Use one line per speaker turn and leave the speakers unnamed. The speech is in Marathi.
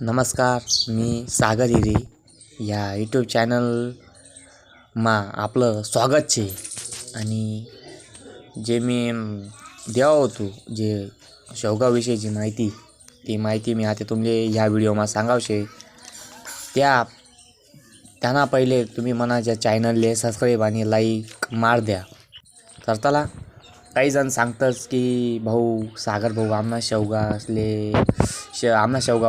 नमस्कार मी सागर हिरे. या यूट्यूब चॅनलमा आपलं स्वागत છે आणि जे मी देवा होतो जे शेवगाविषयीची माहिती ती माहिती मी आता तुमले ह्या व्हिडिओमा सांगावशे. त्या त्यांना पहिले तुम्ही मनाच्या चॅनलले सबस्क्राईब आणि लाईक मार द्या. तर काही जण सांगतच की भाऊ सागर भाऊ आमना शेवगा असले शे आमना शेवगा